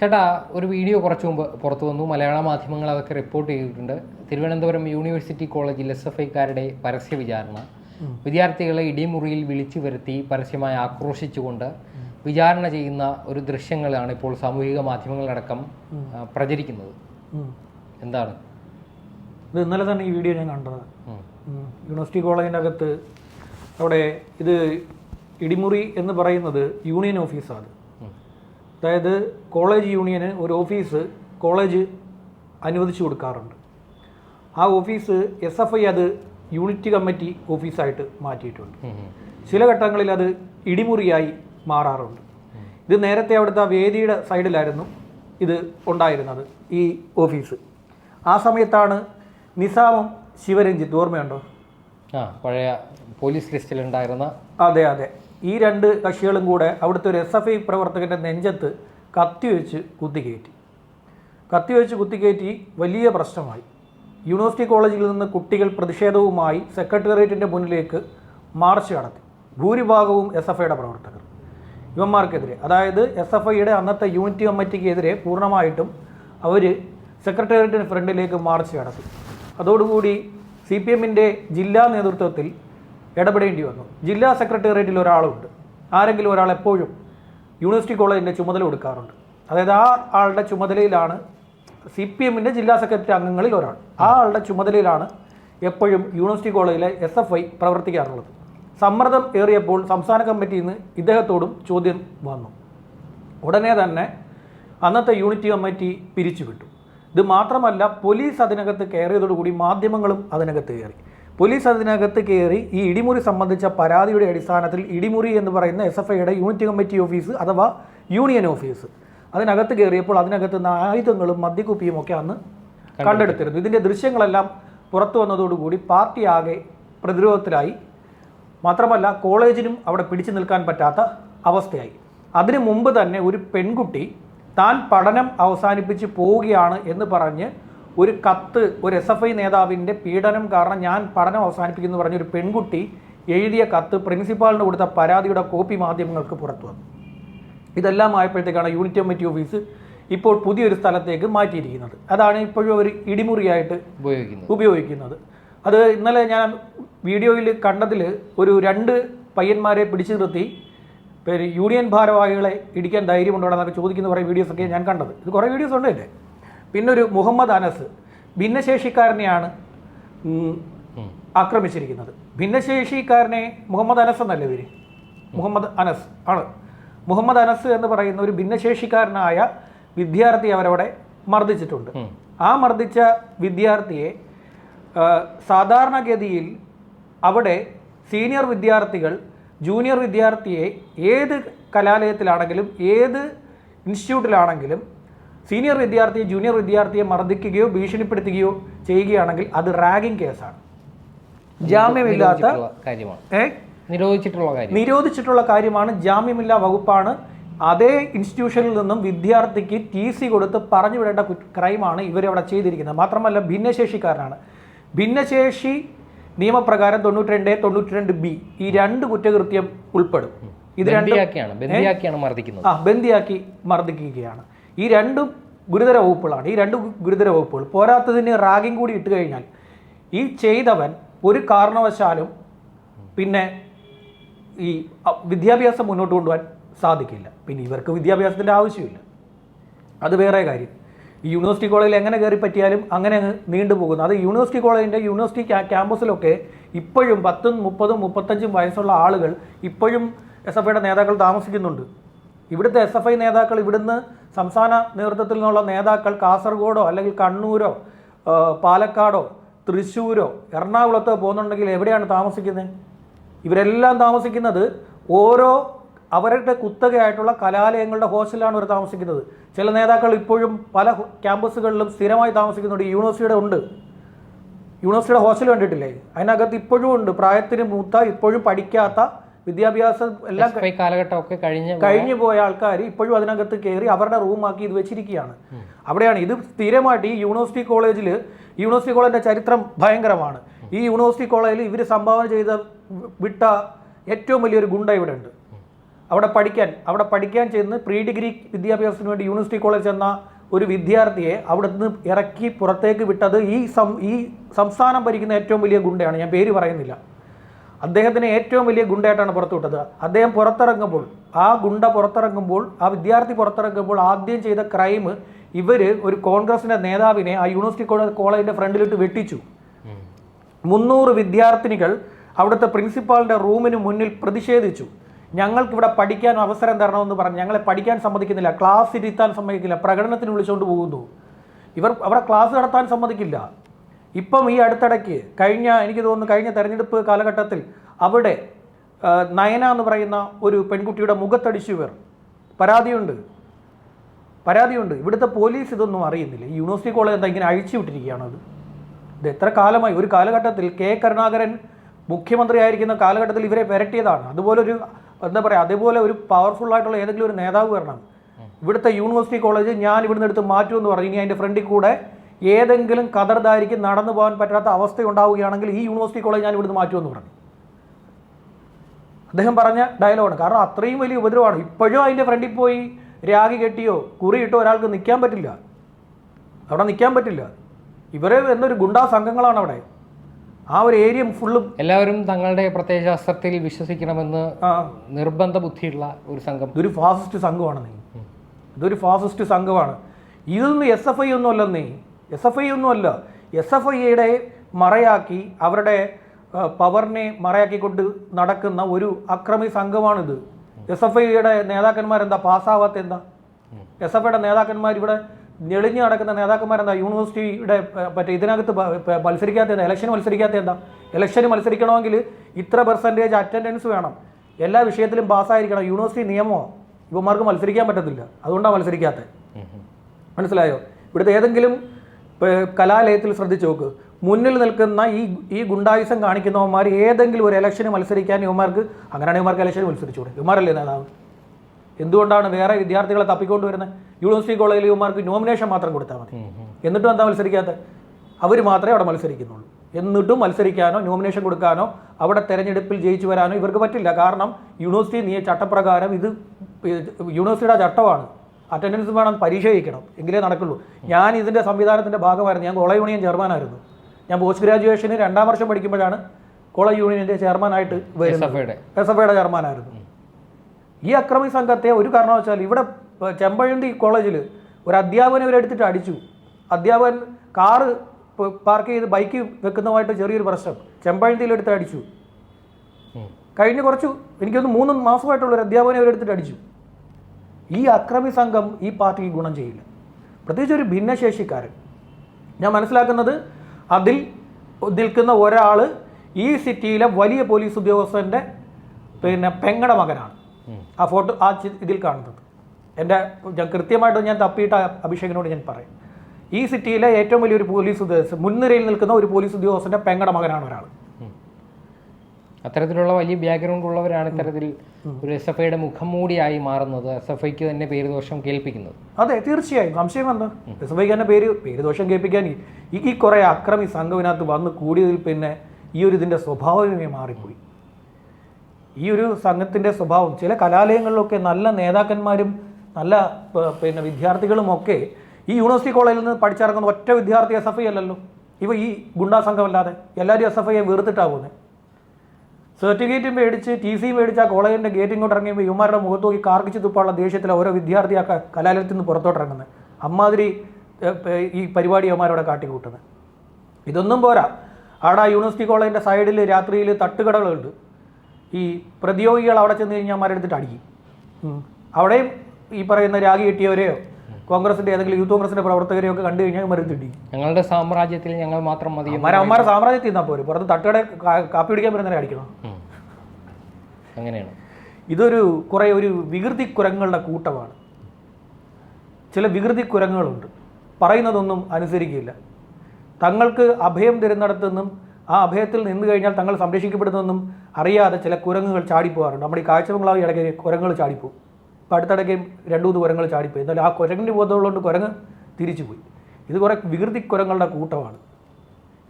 ചേട്ടാ ഒരു വീഡിയോ കുറച്ച് മുമ്പ് പുറത്തു വന്നു. മലയാള മാധ്യമങ്ങൾ അതൊക്കെ റിപ്പോർട്ട് ചെയ്തിട്ടുണ്ട്. തിരുവനന്തപുരം യൂണിവേഴ്സിറ്റി കോളേജിൽ എസ് എഫ് ഐക്കാരുടെ പരസ്യ വിചാരണ. വിദ്യാർത്ഥികളെ ഇടിമുറിയിൽ വിളിച്ചു വരുത്തി പരസ്യമായി ആക്രോശിച്ചുകൊണ്ട് വിചാരണ ചെയ്യുന്ന ഒരു ദൃശ്യങ്ങളാണ് ഇപ്പോൾ സാമൂഹിക മാധ്യമങ്ങളടക്കം പ്രചരിക്കുന്നത്. എന്താണ്? ഇത് ഇന്നലെ തന്നെ ഈ വീഡിയോ ഞാൻ കണ്ടത്. യൂണിവേഴ്സിറ്റി കോളേജിന്റെ അകത്ത് അവിടെ ഇത് ഇടിമുറി എന്ന് പറയുന്നത് യൂണിയൻ ഓഫീസാണ്. അതായത് കോളേജ് യൂണിയന് ഒരു ഓഫീസ് കോളേജ് അനുവദിച്ചു കൊടുക്കാറുണ്ട്. ആ ഓഫീസ് എസ് എഫ് ഐ അത് യൂണിറ്റ് കമ്മിറ്റി ഓഫീസായിട്ട് മാറ്റിയിട്ടുണ്ട്. ചില ഘട്ടങ്ങളിൽ അത് ഇടിമുറിയായി മാറാറുണ്ട്. ഇത് നേരത്തെ അവിടുത്തെ ആ വേദിയുടെ സൈഡിലായിരുന്നു ഇത് ഉണ്ടായിരുന്നത് ഈ ഓഫീസ്. ആ സമയത്താണ് നിസാമും ശിവരഞ്ജിത്ത് ഓർമ്മയുണ്ടോ? ആ പഴയ പോലീസ് ലിസ്റ്റിലുണ്ടായിരുന്ന അതെ അതെ. ഈ രണ്ട് കക്ഷികളും കൂടെ അവിടുത്തെ ഒരു എസ് എഫ് ഐ പ്രവർത്തകന്റെ നെഞ്ചത്ത് കത്തിവെച്ച് കുത്തിക്കയറ്റി. കത്തിവെച്ച് കുത്തിക്കയറ്റി വലിയ പ്രശ്നമായി. യൂണിവേഴ്സിറ്റി കോളേജിൽ നിന്ന് കുട്ടികൾ പ്രതിഷേധവുമായി സെക്രട്ടേറിയറ്റിന്റെ മുന്നിലേക്ക് മാർച്ച് നടത്തി. ഭൂരിഭാഗവും എസ് എഫ് ഐയുടെ പ്രവർത്തകർ. ഇവന്മാർക്കെതിരെ അതായത് എസ് എഫ് ഐയുടെ അന്നത്തെ യൂണിറ്റ് കമ്മിറ്റിക്കെതിരെ പൂർണമായിട്ടും അവർ സെക്രട്ടേറിയറ്റിന് ഫ്രണ്ടിലേക്ക് മാർച്ച് നടത്തി. അതോടുകൂടി സി പി എമ്മിന്റെ ജില്ലാ നേതൃത്വത്തിൽ ഇടപെടേണ്ടി വന്നു. ജില്ലാ സെക്രട്ടേറിയറ്റിൽ ഒരാളുണ്ട്. ആരെങ്കിലും ഒരാൾ എപ്പോഴും യൂണിവേഴ്സിറ്റി കോളേജിന്റെ ചുമതല കൊടുക്കാറുണ്ട്. അതായത് ആ ആളുടെ ചുമതലയിലാണ് സി പി എമ്മിന്റെ ജില്ലാ സെക്രട്ടറി അംഗങ്ങളിൽ ഒരാൾ. ആ ആളുടെ ചുമതലയിലാണ് എപ്പോഴും യൂണിവേഴ്സിറ്റി കോളേജിലെ എസ് എഫ് ഐ പ്രവർത്തിക്കാറുള്ളത്. സമ്മർദ്ദം ഏറിയപ്പോൾ സംസ്ഥാന കമ്മിറ്റിയിൽ നിന്ന് ഇദ്ദേഹത്തോടും ചോദ്യം വന്നു. ഉടനെ തന്നെ അന്നത്തെ യൂണിറ്റ് കമ്മിറ്റി പിരിച്ചുവിട്ടു. ഇത് മാത്രമല്ല പോലീസ് അതിനകത്ത് കയറിയതോടുകൂടി മാധ്യമങ്ങളും അതിനകത്ത് കയറി. പോലീസ് അതിനകത്ത് കയറി ഈ ഇടിമുറി സംബന്ധിച്ച പരാതിയുടെ അടിസ്ഥാനത്തിൽ ഇടിമുറി എന്ന് പറയുന്ന എസ് എഫ് ഐയുടെ യൂണിറ്റ് കമ്മിറ്റി ഓഫീസ് അഥവാ യൂണിയൻ ഓഫീസ്. അതിനകത്ത് കയറിയപ്പോൾ അതിനകത്ത് നിന്ന് ആയുധങ്ങളും മദ്യക്കുപ്പിയും ഒക്കെ അന്ന് കണ്ടെടുത്തിരുന്നു. ഇതിന്റെ ദൃശ്യങ്ങളെല്ലാം പുറത്തു വന്നതോടുകൂടി പാർട്ടി ആകെ പ്രതിരോധത്തിലായി. മാത്രമല്ല കോളേജിനും അവിടെ പിടിച്ചു നിൽക്കാൻ പറ്റാത്ത അവസ്ഥയായി. അതിനു മുമ്പ് തന്നെ ഒരു പെൺകുട്ടി താൻ പഠനം അവസാനിപ്പിച്ച് പോവുകയാണ് എന്ന് പറഞ്ഞ് ഒരു കത്ത് ഒരു എസ് എഫ് ഐ നേതാവിന്റെ പീഡനം കാരണം ഞാൻ പഠനം അവസാനിപ്പിക്കുന്നു എന്ന് പറഞ്ഞ ഒരു പെൺകുട്ടി എഴുതിയ കത്ത് പ്രിൻസിപ്പാളിന് കൊടുത്ത പരാതിയുടെ കോപ്പി മാധ്യമങ്ങൾക്ക് പുറത്തു വന്നു. ഇതെല്ലാം ആയപ്പോഴത്തേക്കാണ് യൂണിറ്റ് കമ്മിറ്റി ഓഫീസ് ഇപ്പോൾ പുതിയൊരു സ്ഥലത്തേക്ക് മാറ്റിയിരിക്കുന്നത്. അതാണ് ഇപ്പോഴും ഒരു ഇടിമുറിയായിട്ട് ഉപയോഗിക്കുന്നത്. ഉപയോഗിക്കുന്നത്. അത് ഇന്നലെ ഞാൻ വീഡിയോയിൽ കണ്ടതിൽ ഒരു രണ്ട് പയ്യന്മാരെ പിടിച്ചു നിർത്തി. യൂണിയൻ ഭാരവാഹികളെ ഇടിക്കാൻ ധൈര്യമുണ്ടോ എന്നൊക്കെ ചോദിക്കുന്ന കുറേ വീഡിയോസൊക്കെ ഞാൻ കണ്ടത്. ഇത് കുറേ വീഡിയോസ് ഉണ്ട് അല്ലേ പിന്നെ ഒരു മുഹമ്മദ് അനസ് ഭിന്നശേഷിക്കാരനെയാണ്. ആക്രമിച്ചിരിക്കുന്നത്. ഭിന്നശേഷിക്കാരനെ മുഹമ്മദ് അനസ് എന്നല്ലേ പേര്? മുഹമ്മദ് അനസ് ആണ്. മുഹമ്മദ് അനസ് എന്ന് പറയുന്ന ഒരു ഭിന്നശേഷിക്കാരനായ വിദ്യാർത്ഥി അവരവിടെ മർദ്ദിച്ചിട്ടുണ്ട്. ആ മർദ്ദിച്ച വിദ്യാർത്ഥിയെ സാധാരണഗതിയിൽ അവിടെ സീനിയർ വിദ്യാർത്ഥികൾ ജൂനിയർ വിദ്യാർത്ഥിയെ ഏത് കലാലയത്തിലാണെങ്കിലും ഏത് ഇൻസ്റ്റിറ്റ്യൂട്ടിലാണെങ്കിലും സീനിയർ വിദ്യാർത്ഥിയെ ജൂനിയർ വിദ്യാർത്ഥിയെ മർദ്ദിക്കുകയോ ഭീഷണിപ്പെടുത്തുകയോ ചെയ്യുകയാണെങ്കിൽ അത് റാഗിംഗ് കേസാണ്. ജാമ്യമില്ലാത്ത നിരോധിച്ചിട്ടുള്ള കാര്യമാണ്. നിരോധിച്ചിട്ടുള്ള കാര്യം. നിരോധിച്ചിട്ടുള്ള കാര്യമാണ്. ജാമ്യമില്ലാ വകുപ്പാണ്. അതേ ഇൻസ്റ്റിറ്റ്യൂഷനിൽ നിന്നും വിദ്യാർത്ഥിക്ക് ടി സി കൊടുത്ത് പറഞ്ഞു വിടേണ്ട ക്രൈമാണ് ഇവരവിടെ ചെയ്തിരിക്കുന്നത്. മാത്രമല്ല ഭിന്നശേഷിക്കാരനാണ്. ഭിന്നശേഷി നിയമപ്രകാരം തൊണ്ണൂറ്റി രണ്ട് തൊണ്ണൂറ്റി രണ്ട് ബി ഈ രണ്ട് കുറ്റകൃത്യം ഉൾപ്പെടും. ഇത് രണ്ടാക്കിയാണ് ബന്ദിയാക്കിയാണ് മർദ്ദിക്കുന്നത്. ആ ബന്ദിയാക്കി മർദ്ദിക്കുകയാണ്. ഈ രണ്ടും ഗുരുതര വകുപ്പുകളാണ്. ഈ രണ്ട് ഗുരുതര വകുപ്പുകൾ. പോരാത്തതിന് റാഗിങ് കൂടി ഇട്ട് കഴിഞ്ഞാൽ ഈ ചെയ്തവൻ ഒരു കാരണവശാലും പിന്നെ ഈ വിദ്യാഭ്യാസം മുന്നോട്ട് കൊണ്ടുപോകാൻ സാധിക്കില്ല. പിന്നെ ഇവർക്ക് വിദ്യാഭ്യാസത്തിന്റെ ആവശ്യമില്ല. അത് വേറെ കാര്യം. ഈ യൂണിവേഴ്സിറ്റി കോളേജിൽ എങ്ങനെ കയറി പറ്റിയാലും അങ്ങനെ അങ്ങ് നീണ്ടുപോകുന്നു അത് യൂണിവേഴ്സിറ്റി കോളേജിന്റെ യൂണിവേഴ്സിറ്റി ക്യാ- ക്യാമ്പസിലൊക്കെ ഇപ്പോഴും പത്തും മുപ്പതും മുപ്പത്തഞ്ചും വയസ്സുള്ള ആളുകൾ ഇപ്പോഴും എസ് എഫ് ഐയുടെ നേതാക്കൾ താമസിക്കുന്നുണ്ട്. ഇവിടുത്തെ എസ് എഫ് ഐ നേതാക്കൾ ഇവിടുന്ന് സംസ്ഥാന നേതൃത്വത്തിൽ നിന്നുള്ള നേതാക്കൾ കാസർഗോഡോ അല്ലെങ്കിൽ കണ്ണൂരോ പാലക്കാടോ തൃശ്ശൂരോ എറണാകുളത്തോ പോകുന്നുണ്ടെങ്കിൽ എവിടെയാണ് താമസിക്കുന്നത്? ഇവരെല്ലാം താമസിക്കുന്നത് ഓരോ അവരുടെ കുത്തകയായിട്ടുള്ള കലാലയങ്ങളുടെ ഹോസ്റ്റലാണ് ഇവർ താമസിക്കുന്നത്. ചില നേതാക്കൾ ഇപ്പോഴും പല ക്യാമ്പസുകളിലും സ്ഥിരമായി താമസിക്കുന്നുണ്ട്. യൂണിവേഴ്സിറ്റിയുടെ ഉണ്ട്. യൂണിവേഴ്സിറ്റിയുടെ ഹോസ്റ്റൽ കണ്ടിട്ടില്ലേ? അതിനകത്ത് ഇപ്പോഴും ഉണ്ട്. പ്രായത്തിന് മൂത്ത ഇപ്പോഴും പഠിക്കാത്ത വിദ്യാഭ്യാസം എല്ലാം കാലഘട്ടമൊക്കെ കഴിഞ്ഞ് കഴിഞ്ഞു പോയ ആൾക്കാർ ഇപ്പോഴും അതിനകത്ത് കയറി അവരുടെ റൂമാക്കി ഇത് വെച്ചിരിക്കുകയാണ്. അവിടെയാണ് ഇത് സ്ഥിരമായിട്ട് ഈ യൂണിവേഴ്സിറ്റി കോളേജിൽ യൂണിവേഴ്സിറ്റി കോളേജിന്റെ ചരിത്രം ഭയങ്കരമാണ്. ഈ യൂണിവേഴ്സിറ്റി കോളേജിൽ ഇവർ സംഭാവന ചെയ്ത വിട്ട ഏറ്റവും വലിയൊരു ഗുണ്ട ഇവിടെ ഉണ്ട് അവിടെ പഠിക്കാൻ അവിടെ പഠിക്കാൻ ചെന്ന് പ്രീ ഡിഗ്രി വിദ്യാഭ്യാസത്തിന് വേണ്ടി യൂണിവേഴ്സിറ്റി കോളേജ് എന്ന ഒരു വിദ്യാർത്ഥിയെ അവിടെ നിന്ന് ഇറക്കി പുറത്തേക്ക് വിട്ടത് ഈ സം ഈ സംസ്ഥാനം ഭരിക്കുന്ന ഏറ്റവും വലിയ ഗുണ്ടയാണ്. ഞാൻ പേര് പറയുന്നില്ല. അദ്ദേഹത്തിന് ഏറ്റവും വലിയ ഗുണ്ടയായിട്ടാണ് പുറത്തുവിട്ടത്. അദ്ദേഹം പുറത്തിറങ്ങുമ്പോൾ ആ ഗുണ്ട പുറത്തിറങ്ങുമ്പോൾ ആ വിദ്യാർത്ഥി പുറത്തിറങ്ങുമ്പോൾ ആദ്യം ചെയ്ത ക്രൈം ഇവർ ഒരു കോൺഗ്രസിന്റെ നേതാവിനെ ആ യൂണിവേഴ്സിറ്റി കോളേജ് കോളേജിന്റെ ഫ്രണ്ടിലിട്ട് വെട്ടിച്ചു. മുന്നൂറ് വിദ്യാർത്ഥിനികൾ അവിടുത്തെ പ്രിൻസിപ്പാളിന്റെ റൂമിന് മുന്നിൽ പ്രതിഷേധിച്ചു. ഞങ്ങൾക്കിവിടെ പഠിക്കാൻ അവസരം തരണമെന്ന് പറഞ്ഞ്. ഞങ്ങളെ പഠിക്കാൻ സമ്മതിക്കുന്നില്ല. ക്ലാസ് ഇരുത്താൻ സമ്മതിക്കില്ല. പ്രകടനത്തിന് വിളിച്ചുകൊണ്ട് പോകുന്നു. ഇവർ അവിടെ ക്ലാസ് നടത്താൻ സമ്മതിക്കില്ല. ഇപ്പം ഈ അടുത്തിടയ്ക്ക് കഴിഞ്ഞ എനിക്ക് തോന്നുന്നു കഴിഞ്ഞ തെരഞ്ഞെടുപ്പ് കാലഘട്ടത്തിൽ അവിടെ നയന എന്ന് പറയുന്ന ഒരു പെൺകുട്ടിയുടെ മുഖത്തടിച്ചു പേർ പരാതിയുണ്ട്. പരാതിയുണ്ട്. ഇവിടുത്തെ പോലീസ് ഇതൊന്നും അറിയുന്നില്ല. ഈ യൂണിവേഴ്സിറ്റി കോളേജ് എന്താ ഇങ്ങനെ അഴിച്ചു വിട്ടിരിക്കുകയാണ് അത്? ഇത് എത്ര കാലമായി? ഒരു കാലഘട്ടത്തിൽ കെ കരുണാകരൻ മുഖ്യമന്ത്രി ആയിരിക്കുന്ന കാലഘട്ടത്തിൽ ഇവരെ വിരട്ടിയതാണ് അതുപോലെ ഒരു എന്താ പറയുക അതേപോലെ ഒരു പവർഫുൾ ആയിട്ടുള്ള ഏതെങ്കിലും ഒരു നേതാവ് വരണം. ഇവിടുത്തെ യൂണിവേഴ്സിറ്റി കോളേജ് ഞാൻ ഇവിടുന്ന് എടുത്ത് മാറ്റുമെന്ന് പറഞ്ഞു. ഇനി അതിന്റെ ഫ്രണ്ടിൽ കൂടെ ഏതെങ്കിലും കതർദാരിക്ക് നടന്നു പോകാൻ പറ്റാത്ത അവസ്ഥ ഉണ്ടാവുകയാണെങ്കിൽ ഈ യൂണിവേഴ്സിറ്റി കോളേജ് ഞാൻ ഇവിടുന്ന് മാറ്റുമെന്ന് പറഞ്ഞു. അദ്ദേഹം പറഞ്ഞ ഡയലോഗാണ് കാരണം അത്രയും വലിയ ഉപദ്രവമാണ്. ഇപ്പോഴും അതിന്റെ ഫ്രണ്ടിൽ പോയി രാഗി കെട്ടിയോ കുറിയിട്ടോ ഒരാൾക്ക് നിൽക്കാൻ പറ്റില്ല. അവിടെ നിൽക്കാൻ പറ്റില്ല. ഇവരെ എന്നൊരു ഗുണ്ടാ സംഘങ്ങളാണ് അവിടെ. ആ ഒരു ഏരിയ ഫുള്ളും എല്ലാവരും തങ്ങളുടെ പ്രത്യയശാസ്ത്രത്തിൽ വിശ്വസിക്കണമെന്ന് നിർബന്ധ ബുദ്ധിയുള്ള ഒരു സംഘം. ഇതൊരു ഫാസിസ്റ്റ് സംഘമാണ് നീ ഇതൊരു ഫാസിസ്റ്റ് സംഘമാണ്. ഇതൊന്നും എസ് എഫ് ഐ ഒന്നും അല്ലെന്നേ. എസ് എഫ് ഐ ഒന്നുമല്ല എസ് എഫ് ഐയുടെ മറയാക്കി അവരുടെ പവറിനെ മറയാക്കിക്കൊണ്ട് നടക്കുന്ന ഒരു അക്രമി സംഘമാണിത്. എസ് എഫ് ഐയുടെ നേതാക്കന്മാരെന്താ? പാസ്സാവാത്ത എന്താ എസ് എഫ് ഐയുടെ നേതാക്കന്മാർ ഇവിടെ ഞെളിഞ്ഞു നടക്കുന്ന നേതാക്കന്മാരെന്താ? യൂണിവേഴ്സിറ്റിയുടെ മറ്റേ ഇതിനകത്ത് മത്സരിക്കാത്ത എന്താ ഇലക്ഷൻ മത്സരിക്കാത്ത എന്താ ഇലക്ഷന് മത്സരിക്കണമെങ്കിൽ ഇത്ര പെർസെന്റേജ് അറ്റൻഡൻസ് വേണം. എല്ലാ വിഷയത്തിലും പാസ്സായിരിക്കണം. യൂണിവേഴ്സിറ്റി നിയമമോ? ഇവന്മാർക്ക് മത്സരിക്കാൻ പറ്റത്തില്ല. അതുകൊണ്ടാണ് മത്സരിക്കാത്തത് മനസ്സിലായോ? ഇവിടുത്തെ ഏതെങ്കിലും കലാലയത്തിൽ ശ്രദ്ധിച്ചു നോക്ക്. മുന്നിൽ നിൽക്കുന്ന ഈ ഈ ഗുണ്ടായുസം കാണിക്കുന്നവന്മാർ ഏതെങ്കിലും ഒരു ഇലക്ഷന് മത്സരിക്കാൻ ഇവന്മാർക്ക് അങ്ങനെയാണ് ഇവന്മാർക്ക് ഇലക്ഷന് മത്സരിച്ചുകൂടെ? ഇവന്മാരല്ലേ നേതാവ് എന്തുകൊണ്ടാണ് വേറെ വിദ്യാർത്ഥികളെ തപ്പിക്കൊണ്ട് വരുന്നത്? യൂണിവേഴ്സിറ്റി കോളേജിൽ ഇവന്മാർക്ക് നോമിനേഷൻ മാത്രം കൊടുത്താൽ മതി. എന്നിട്ടും എന്താ മത്സരിക്കാത്ത? അവർ മാത്രമേ അവിടെ മത്സരിക്കുന്നുള്ളൂ. എന്നിട്ടും മത്സരിക്കാനോ നോമിനേഷൻ കൊടുക്കാനോ അവിടെ തെരഞ്ഞെടുപ്പിൽ ജയിച്ചു വരാനോ ഇവർക്ക് പറ്റില്ല. കാരണം യൂണിവേഴ്സിറ്റി നിയ ചട്ടപ്രകാരം ഇത് യൂണിവേഴ്സിറ്റിയുടെ ചട്ടമാണ്. അറ്റൻഡൻസ് വേണം പരീക്ഷ ജയിക്കണം എങ്കിലേ നടക്കുള്ളൂ. ഞാൻ ഇതിന്റെ സംവിധാനത്തിന്റെ ഭാഗമായിരുന്നു. ഞാൻ കോളേജ് യൂണിയൻ ചെയർമാനായിരുന്നു. ഞാൻ പോസ്റ്റ് ഗ്രാജുവേഷന് രണ്ടാം വർഷം പഠിക്കുമ്പോഴാണ് കോളേജ് യൂണിയന്റെ ചെയർമാനായിട്ട് എസ് വരുന്നത് എസ് എഫ് ഐയുടെ ചെയർമാനായിരുന്നു. ഈ അക്രമി സംഘത്തെ ഒരു കാരണവശാൽ ഇവിടെ ചെമ്പഴണ്ടി ചെമ്പഴന്തി കോളേജിൽ ഒരു അധ്യാപകനെ ഇവരെടുത്തിട്ട് അടിച്ചു. അധ്യാപകൻ കാറ് പാർക്ക് ചെയ്ത് ബൈക്ക് വെക്കുന്നതുമായിട്ട് ചെറിയൊരു പ്രശ്നം. ചെമ്പഴന്തിയിലെടുത്ത് അടിച്ചു. കഴിഞ്ഞ കുറച്ചു എനിക്കൊന്ന് മൂന്ന് മാസമായിട്ടുള്ള ഒരു അധ്യാപകനെ ഇവരെടുത്തിട്ട് അടിച്ചു. ഈ അക്രമി സംഘം ഈ പാർട്ടിക്ക് ഗുണം ചെയ്യില്ല. പ്രത്യേകിച്ച് ഒരു ഭിന്നശേഷിക്കാരൻ. ഞാൻ മനസ്സിലാക്കുന്നത് അതിൽ നിൽക്കുന്ന ഒരാൾ ഈ സിറ്റിയിലെ വലിയ പോലീസ് ഉദ്യോഗസ്ഥന്റെ പിന്നെ പെങ്ങട മകനാണ്. ആ ഫോട്ടോ ആ ചി- ഇതിൽ കാണുന്നത്. എന്റെ ഞാൻ കൃത്യമായിട്ട് ഞാൻ തപ്പിയിട്ട് അഭിഷേകിനോട് ഞാൻ പറയും. ഈ സിറ്റിയിലെ ഏറ്റവും വലിയൊരു പോലീസ് ഉദ്യോഗസ്ഥ മുൻനിരയിൽ നിൽക്കുന്ന ഒരു പോലീസ് ഉദ്യോഗസ്ഥന്റെ പെങ്ങട മകനാണ് ഒരാൾ അത്തരത്തിലുള്ള വലിയ ബാക്ക്ഗ്രൗണ്ട് ഉള്ളവരാണ് ഇത്തരത്തിൽ ഒരു എസ് എഫ് ഐയുടെ മുഖം മൂടിയായി മാറുന്നത് എസ് എഫ് ഐക്ക് തന്നെ പേര് ദോഷം കേൾപ്പിക്കുന്നത്. അതെ തീർച്ചയായും. സംശയം എന്താ എസ് എഫ് ഐക്ക് തന്നെ പേര് പേര് ദോഷം കേൾപ്പിക്കാൻ ഈ- ഈ കുറേ അക്രമി സംഘവിനകത്ത് വന്ന് കൂടിയതിൽ പിന്നെ ഈ ഒരു ഇതിന്റെ സ്വഭാവമേ മാറിപ്പോയി. ഈ ഒരു സംഘത്തിന്റെ സ്വഭാവം ചില കലാലയങ്ങളിലൊക്കെ നല്ല നേതാക്കന്മാരും നല്ല പിന്നെ പിന്നെ വിദ്യാർത്ഥികളുമൊക്കെ ഈ യൂണിവേഴ്സിറ്റി കോളേജിൽ നിന്ന് പഠിച്ചിറങ്ങുന്ന ഒറ്റ വിദ്യാർത്ഥി എസ് എഫ് ഐ അല്ലല്ലോ. ഇവ ഈ ഗുണ്ടാ സംഘമല്ലാതെ എല്ലാവരും എസ് എഫ് ഐയെ വെറുത്തിട്ടാണ് പോകുന്നത് സർട്ടിഫിക്കറ്റും മേടിച്ച് ടി സി മേടിച്ച് ആ കോളേജിന്റെ ഗേറ്റ് ഇങ്ങോട്ട് ഇറങ്ങിയപ്പോൾ മുഖത്ത് നോക്കി കാർക്കിച്ച് തുപ്പാനുള്ള ദേഷ്യത്തിലെ ഓരോ വിദ്യാർത്ഥി ആ കലാലയത്തിൽ നിന്ന് പുറത്തോട്ട് ഇറങ്ങുന്നത് അമ്മാതിരി ഈ പരിപാടി യുവമാരോടെ കാട്ടിക്കൂട്ടുന്നത് ഇതൊന്നും പോരാ. അവിടെ യൂണിവേഴ്സിറ്റി കോളേജിന്റെ സൈഡിൽ രാത്രിയിൽ തട്ടുകടകളുണ്ട്. ഈ പ്രതിയോഗികൾ അവിടെ ചെന്ന് കഴിഞ്ഞാൽ അവന്മാരെടുത്തിട്ട് അടിക്കും. അവിടെയും ഈ പറയുന്ന രാഗി കിട്ടിയവരെയോ? കോൺഗ്രസിന്റെ ഏതെങ്കിലും യൂത്ത് കോൺഗ്രസിന്റെ പ്രവർത്തകരെയൊക്കെ കണ്ടു കഴിഞ്ഞാൽ മരുത്തിട്ടി ഞങ്ങളുടെ സാമ്രാജ്യത്തിൽ ഞങ്ങൾ മാത്രം മതി അമ്മമാരെ അമ്മമാരെ സാമ്രാജ്യത്തിൽ നിന്നാൽ പോരും. പുറത്ത് തട്ടുകട കാപ്പി പിടിക്കാൻ വരുന്നവരെ അടിക്കണം. അങ്ങനെയാണ്. ഇതൊരു കുറേ ഒരു വികൃതി കുരങ്ങളുടെ കൂട്ടമാണ്. ചില വികൃതി കുരങ്ങുകളുണ്ട് പറയുന്നതൊന്നും അനുസരിക്കില്ല. തങ്ങൾക്ക് അഭയം തരുന്നിടത്തു നിന്നും ആ അഭയത്തിൽ നിന്ന് കഴിഞ്ഞാൽ തങ്ങൾ സംരക്ഷിക്കപ്പെടുന്നതെന്നും അറിയാതെ ചില കുരങ്ങുകൾ ചാടിപ്പോകാറുണ്ട്. നമ്മുടെ ഈ കാഴ്ചബംഗ്ലാവ് ഇടയ്ക്ക് കുരങ്ങുകൾ ചാടിപ്പോകും. ഇപ്പം അടുത്തിടയ്ക്ക് രണ്ട് മൂന്ന് കുരങ്ങൾ ചാടിപ്പോയി. എന്നാലും ആ കുരങ്ങിന്റെ ബോധമുള്ളതുകൊണ്ട് കുരങ്ങ് തിരിച്ചുപോയി. ഇത് കുറേ വികൃതി കുരങ്ങളുടെ കൂട്ടമാണ്.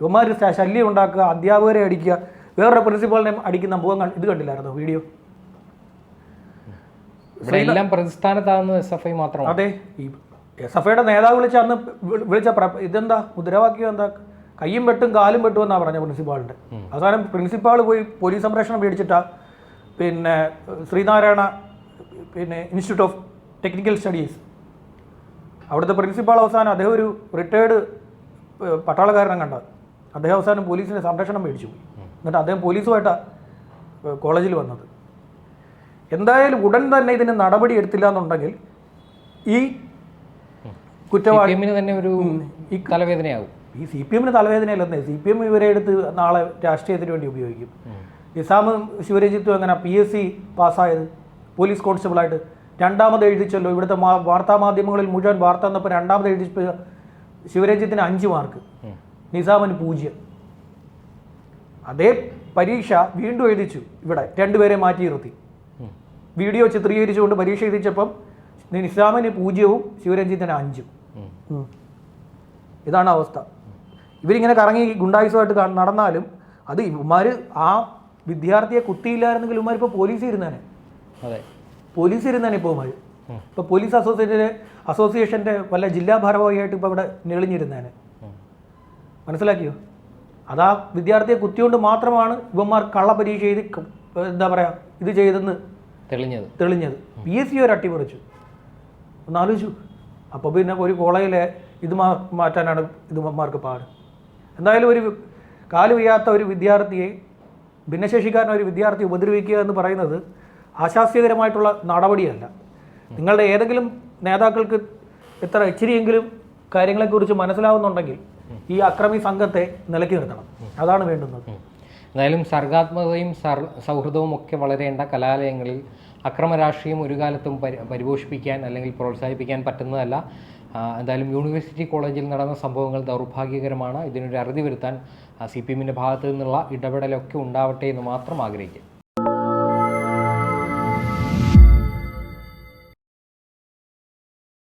ഇവന്മാർ ശല്യം ഉണ്ടാക്കുക അധ്യാപകരെ അടിക്കുക വേറൊരു പ്രിൻസിപ്പാളിനെ അടിക്കുന്ന മുഖം ഇത് കണ്ടില്ലായിരുന്നോ വീഡിയോ? എല്ലാം പ്രതിസ്ഥാനത്താകുന്നത് എസ് എഫ് ഐ മാത്രമാണ്. അതെ. ഈ എസ് എഫ് ഐയുടെ നേതാവ് വിളിച്ച അന്ന് വിളിച്ച ഇതെന്താ? മുദ്രാവാക്യം എന്താ? കയ്യും വെട്ടും കാലും വെട്ടും എന്നാണ് പറഞ്ഞ പ്രിൻസിപ്പാളിന്റെ അവസാനം പ്രിൻസിപ്പാൾ പോയി പോലീസ് സംരക്ഷണം മേടിച്ചിട്ടാ പിന്നെ ശ്രീനാരായണ പിന്നെ ഇൻസ്റ്റിറ്റ്യൂട്ട് ഓഫ് ടെക്നിക്കൽ സ്റ്റഡീസ് അവിടുത്തെ പ്രിൻസിപ്പാൾ അവസാനം അദ്ദേഹം ഒരു റിട്ടയേർഡ് പട്ടാളക്കാരനെ കണ്ട. അദ്ദേഹം അവസാനം പോലീസിന് സംരക്ഷണം മേടിച്ചു പോയി. എന്നിട്ട് അദ്ദേഹം പോലീസുമായിട്ടാണ് കോളേജിൽ വന്നത്. എന്തായാലും ഉടൻ തന്നെ ഇതിന് നടപടി എടുത്തില്ല എന്നുണ്ടെങ്കിൽ ഈ കുറ്റവാളി തന്നെ ഒരു ഈ തലവേദനയാകും ഈ സി പി എമ്മിന് തലവേദനയല്ലെന്നേ. സി പി എം ഇവരെ എടുത്ത് നാളെ രാഷ്ട്രീയത്തിന് വേണ്ടി ഉപയോഗിക്കും. നിസാമും ശിവരഞ്ജിത്തും അങ്ങനെ പി എസ് സി പാസ്സായത് പോലീസ് കോൺസ്റ്റബിളായിട്ട് രണ്ടാമത് എഴുതിച്ചല്ലോ. ഇവിടുത്തെ മാ- വാർത്താ മാധ്യമങ്ങളിൽ മുഴുവൻ വാർത്ത വന്നപ്പോൾ രണ്ടാമത് എഴുതി ശിവരഞ്ജിത്തിന് അഞ്ച് മാർക്ക് നിസാമിന് പൂജ്യം. അതേ പരീക്ഷ വീണ്ടും എഴുതിച്ചു ഇവിടെ. രണ്ടുപേരെ മാറ്റി നിർത്തി. വീഡിയോ ചിത്രീകരിച്ചുകൊണ്ട് പരീക്ഷ എഴുതിച്ചപ്പം നിസാമിന് പൂജ്യവും ശിവരഞ്ജിത്തിന് അഞ്ചും. ഇതാണ് അവസ്ഥ. ഇവരിങ്ങനെ കറങ്ങി ഗുണ്ടായുസമായിട്ട് നടന്നാലും അത് ഇവന്മാർ ആ വിദ്യാർത്ഥിയെ കുത്തിയില്ലായിരുന്നെങ്കിൽ ഇവന്മാരിപ്പോൾ പോലീസ് ഇരുന്നേനെ. അതെ. പോലീസ് ഇരുന്നാണ് ഇപ്പോൾ മഴ. ഇപ്പോൾ പോലീസ് അസോസിയേഷന്റെ അസോസിയേഷന്റെ വല്ല ജില്ലാ ഭാരവാഹിയായിട്ട് ഇപ്പോൾ ഇവിടെ ഞെളിഞ്ഞിരുന്നേനെ ഉം. മനസ്സിലാക്കിയോ? അതാ വിദ്യാർത്ഥിയെ കുത്തിയോണ്ട് മാത്രമാണ് ഇവന്മാർ കള്ള പരീക്ഷ എഴുതി എന്താ പറയുക ഇത് ചെയ്തെന്ന് തെളിഞ്ഞത്. തെളിഞ്ഞത്. പി എസ് സി ഒരു അട്ടിമറിച്ചു ഒന്ന് ആലോചിച്ചു. അപ്പോൾ പിന്നെ ഒരു കോളേജിലെ ഇത് മാ മാറ്റാനാണ് ഇതുമാർക്ക് പാട്. എന്തായാലും ഒരു കാൽ വയ്യാത്ത ഒരു വിദ്യാർത്ഥിയെ ഭിന്നശേഷിക്കാരൻ ഒരു വിദ്യാർത്ഥി ഉപദ്രവിക്കുക എന്ന് പറയുന്നത് ആശാസ്യകരമായിട്ടുള്ള നടപടിയല്ല. നിങ്ങളുടെ ഏതെങ്കിലും നേതാക്കൾക്ക് ഇത്ര ഇച്ചിരിയെങ്കിലും കാര്യങ്ങളെക്കുറിച്ച് മനസ്സിലാവുന്നുണ്ടെങ്കിൽ ഈ അക്രമി സംഘത്തെ നിലക്കി നിർത്തണം. അതാണ് വേണ്ടുന്നത്. എന്തായാലും സർഗാത്മകതയും സർ സൗഹൃദവും ഒക്കെ വളരേണ്ട കലാലയങ്ങളിൽ അക്രമ രാഷ്ട്രീയം ഒരു കാലത്തും പരി പരിപോഷിപ്പിക്കാൻ അല്ലെങ്കിൽ പ്രോത്സാഹിപ്പിക്കാൻ പറ്റുന്നതല്ല. എന്തായാലും യൂണിവേഴ്സിറ്റി കോളേജിൽ നടന്ന സംഭവങ്ങൾ ദൗർഭാഗ്യകരമാണ്. ഇതിനൊരു അറുതി വരുത്താൻ സി പി എമ്മിന്റെ ഭാഗത്തു നിന്നുള്ള ഇടപെടലൊക്കെ ഉണ്ടാവട്ടെ എന്ന് മാത്രം ആഗ്രഹിക്കും.